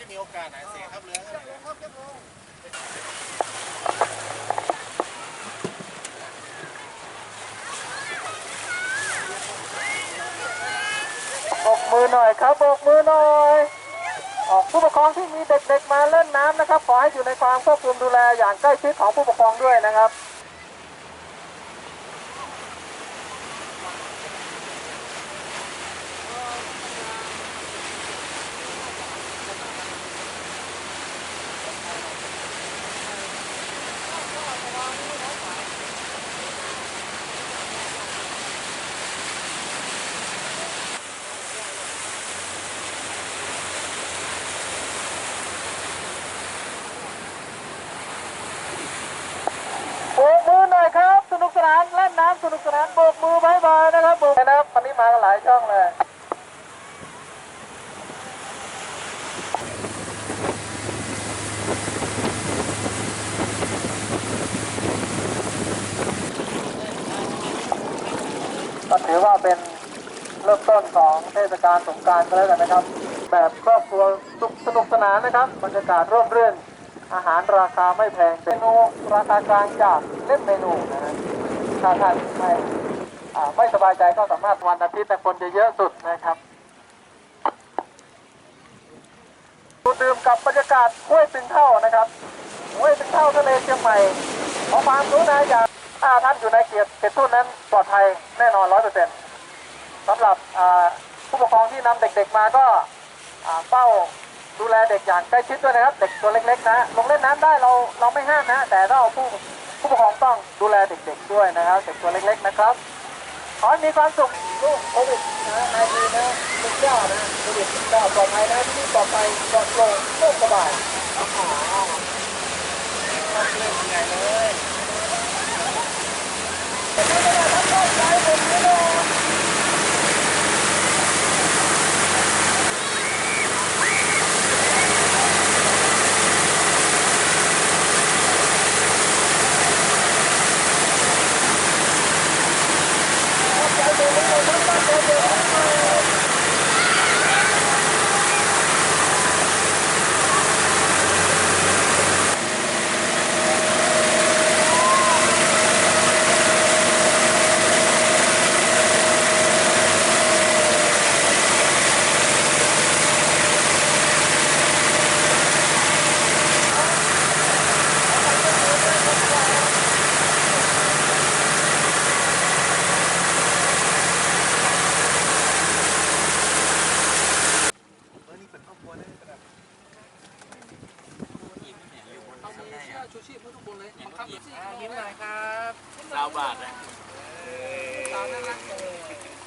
จะมีโอกาสหนเสียครับเรือครับบกมือหน่อยครับบกมือหน่อยออกผู้ปกครองที่มีเด็กๆมาเล่นน้ำนะครับ ขอให้อยู่ในความควบคุมดูแลอย่างใกล้ชิดของผู้ปกครองด้วยนะครับ โบกมือหน่อยครับ สนุกสนานเล่ สนุกสนานโบกมือบายบายนะครับโบกนะครับวันนี้มากันหลายช่องเลยก็ถือว่าเป็นเริ่มต้นของเทศกาลสงกรารก็แล้วกันนะครับ แบบครอบครัวสุขสนุกสนานนะครับบรรยากาศร่มรื่นอาหารราคาไม่แพงเมนูราคากลางจากเล่นเมนูนะฮะ ถ้าท่านไม่ไม่สบายใจก็สามารถวันอาทิตย์แต่คนจะเยอะสุดนะครับดูดื่มกับบรรยากาศห้วยตึงเท่านะครับห้วยตึงเท่าทะเลเชียงใหม่ขอความรู้นะอย่างถ้าท่านอยู่ในเขตเขตทุ่นนั้นปลอดภัยแน่นอนร้อยเปอร์เซ็นต์สำหรับผู้ปกครองที่นำเด็กๆมาก็เฝ้าดูแลเด็กอย่างใกล้ชิดด้วยนะครับ เด็กตัวเล็กๆนะลงเล่นน้ำได้เราเราไม่ห้ามนะ แต่เราผู้ ผู้ปกครองต้องดูแลเด็กๆด้วยนะครับเด็กตัวเล็กๆนะครับ ขอให้มีความสุขลูกโควิดนะนายดีนะลูกเจ้านะโควิดก็ปลอดภัยนะที่นี่ปลอดภัยปลอดโปร่งโล่งสบายอ๋อเล่นใหญ่เลยทั้งต้นใจผมนี่เลย ทุกคนเลยบังคับยิ้มหน่อยครับสาวบาทนะสาวน่ารักเลย